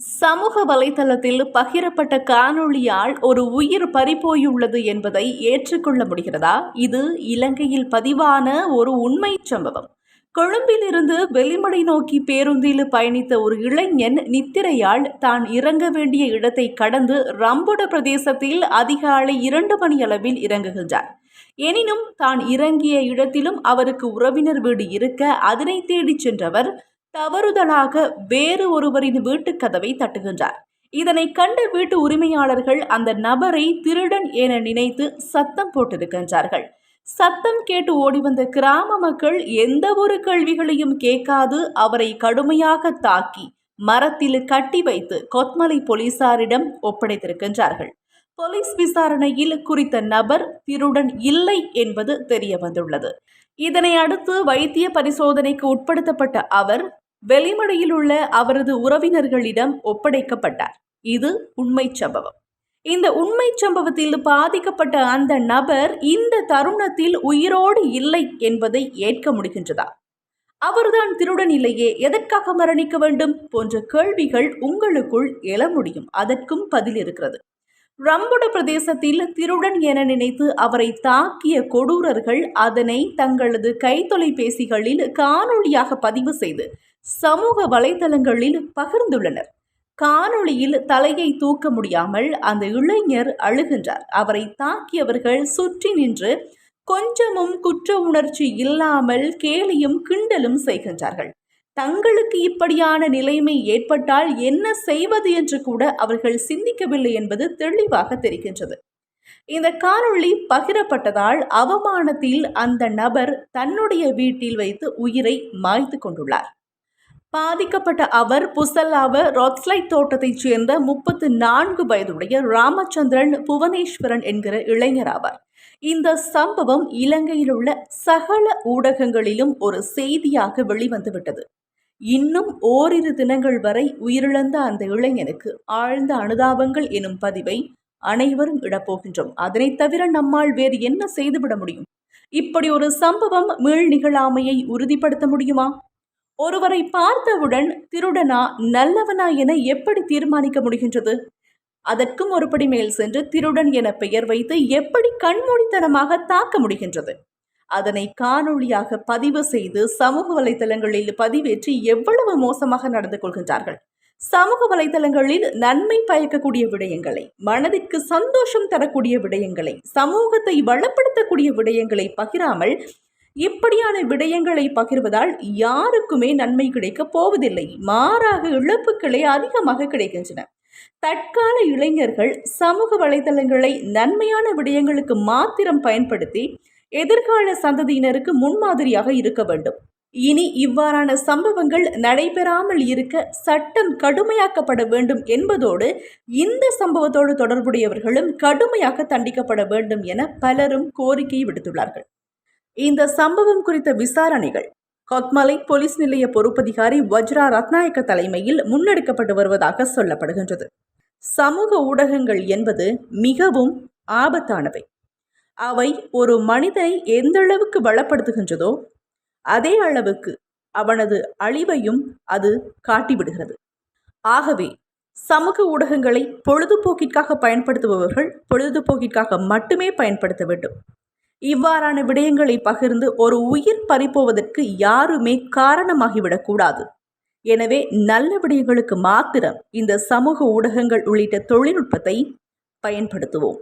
சமூக வலைதளத்தில் பகிரப்பட்ட காணொளியால் ஒரு உயிர் பறிபோயுள்ளது என்பதை ஏற்றுக்கொள்ள முடிகிறதா? இது இலங்கையில் பதிவான ஒரு உண்மை சம்பவம். கொழும்பிலிருந்து வெளிமடை நோக்கி பேருந்தில் பயணித்த ஒரு இளைஞன் நித்திரையால் தான் இறங்க வேண்டிய இடத்தை கடந்து ரம்புட பிரதேசத்தில் அதிகாலை இரண்டு மணி அளவில் இறங்குகின்றார் எனினும் தான் இறங்கிய இடத்திலும் அவருக்கு உறவினர் வீடு இருக்க அதனை தேடிச் சென்றவர் தவறுதலாக வேறு ஒருவரின் வீட்டுக் கதவை தட்டுகின்றார். இதனை கண்ட வீட்டு உரிமையாளர்கள் அந்த நபரை திருடன் என நினைத்து சத்தம் போட்டிருக்கின்றார்கள். சத்தம் கேட்டு ஓடி வந்த கிராம மக்கள் எந்த ஒரு கேள்விகளையும் கேட்காது அவரை கடுமையாக தாக்கி மரத்தில் கட்டி வைத்து கொத்மலை போலீசாரிடம் ஒப்படைத்திருக்கின்றார்கள். போலீஸ் விசாரணையில் குறித்த நபர் திருடன் இல்லை என்பது தெரிய வந்துள்ளது இதனை அடுத்து வைத்திய பரிசோதனைக்கு உட்படுத்தப்பட்ட அவர் வெளிமடையில் உள்ள அவரது உறவினர்களிடம் ஒப்படைக்கப்பட்டார். இது உண்மை சம்பவம். இந்த உண்மை சம்பவத்தில் பாதிக்கப்பட்ட அந்த நபர் இந்த தருணத்தில் உயிரோடு இல்லை என்பதை ஏற்க முடிகின்றதா? அவர்தான் திருடன் இல்லையே எதற்காக மரணிக்க வேண்டும் போன்ற கேள்விகள் உங்களுக்குள் எழ முடியும். அதற்கும் பதில் இருக்கிறது. ரம்புட பிரதேசத்தில் திருடன் என நினைத்து அவரை தாக்கிய கொடூரர்கள் அதனை தங்களது கைத்தொலைபேசிகளில் காணொளியாக பதிவு செய்து சமூக வலைதளங்களில் பகிர்ந்துள்ளனர். காணொளியில் தலையை தூக்க முடியாமல் அந்த இளைஞர் அழுகின்றார். அவரை தாக்கியவர்கள் சுற்றி நின்று கொஞ்சமும் குற்ற உணர்ச்சி இல்லாமல் கேலியும் கிண்டலும் செய்கின்றார்கள். தங்களுக்கு இப்படியான நிலைமை ஏற்பட்டால் என்ன செய்வது என்று கூட அவர்கள் சிந்திக்கவில்லை என்பது தெளிவாக தெரிகின்றது. இந்த காணொளி பகிரப்பட்டதால் அவமானத்தில் அந்த நபர் தன்னுடைய வீட்டில் வைத்து உயிரை மாய்த்து கொண்டுள்ளார். பாதிக்கப்பட்ட அவர் புசல்லாவ ராக்ஸ்லைட் தோட்டத்தைச் சேர்ந்த முப்பத்து நான்கு வயதுடைய ராமச்சந்திரன் புவனேஸ்வரன் என்கிற இளைஞர் ஆவார். இந்த சம்பவம் இலங்கையில் உள்ள சகல ஊடகங்களிலும் ஒரு செய்தியாக வெளிவந்துவிட்டது. இன்னும் ஓரிரு தினங்கள் வரை உயிரிழந்த அந்த இளைஞனுக்கு ஆழ்ந்த அனுதாபங்கள் எனும் பதிவை அனைவரும் இடப்போகின்றோம். அதனைத் தவிர நம்மால் வேறு என்ன செய்துவிட முடியும்? இப்படி ஒரு சம்பவம் மீள் நிகழாமையை உறுதிப்படுத்த முடியுமா? ஒருவரை பார்த்தவுடன் திருடனா நல்லவனா என எப்படி தீர்மானிக்க முடிகின்றது? அதற்கும் ஒருபடி மேல் சென்று திருடன் என பெயர் வைத்து எப்படி கண்மூடித்தனமாக தாக்க முடிகின்றது? அதனை காணொளியாக பதிவு செய்து சமூக வலைதளங்களில் பதிவேற்றி எவ்வளவு மோசமாக நடந்து கொள்கின்றார்கள். சமூக வலைதளங்களில் நன்மை பயக்கக்கூடிய விடயங்களை மனதிற்கு சந்தோஷம் தரக்கூடிய விடயங்களை சமூகத்தை வளப்படுத்தக்கூடிய விடயங்களை பகிராமல் இப்படியான விடயங்களை பகிர்வதால் யாருக்குமே நன்மை கிடைக்கப் போவதில்லை. மாறாக இழப்புகளே அதிகமாக கிடைக்கின்றன. தற்கால இளைஞர்கள் சமூக வலைதளங்களை நன்மையான விடயங்களுக்கு மாத்திரம் பயன்படுத்தி எதிர்கால சந்ததியினருக்கு முன்மாதிரியாக இருக்க வேண்டும். இனி இவ்வாறான சம்பவங்கள் நடைபெறாமல் இருக்க சட்டம் கடுமையாக்கப்பட வேண்டும் என்பதோடு இந்த சம்பவத்தோடு தொடர்புடையவர்களும் கடுமையாக தண்டிக்கப்பட வேண்டும் என பலரும் கோரிக்கை விடுத்துள்ளார்கள். இந்த சம்பவம் குறித்த விசாரணைகள் கொத்மலை போலீஸ் நிலைய பொறுப்பதிகாரி வஜ்ரா ரத்நாயக்க தலைமையில் முன்னெடுக்கப்பட்டு வருவதாக சொல்லப்படுகின்றது. சமூக ஊடகங்கள் என்பது மிகவும் ஆபத்தானவை. அவை ஒரு மனிதனை எந்த அளவுக்கு பலப்படுத்துகின்றதோ அதே அளவுக்கு அவனது அழிவையும் அது காட்டிவிடுகிறது. ஆகவே சமூக ஊடகங்களை பொழுதுபோக்கிற்காக பயன்படுத்துபவர்கள் பொழுதுபோக்கிற்காக மட்டுமே பயன்படுத்த வேண்டும். இவ்வாறான விடயங்களை பகிர்ந்து ஒரு உயிர் பறிப்போவதற்கு யாருமே காரணமாகிவிடக்கூடாது எனவே நல்ல விடயங்களுக்கு மாத்திரம் இந்த சமூக ஊடகங்கள் உள்ளிட்ட தொழில்நுட்பத்தை பயன்படுத்துவோம்.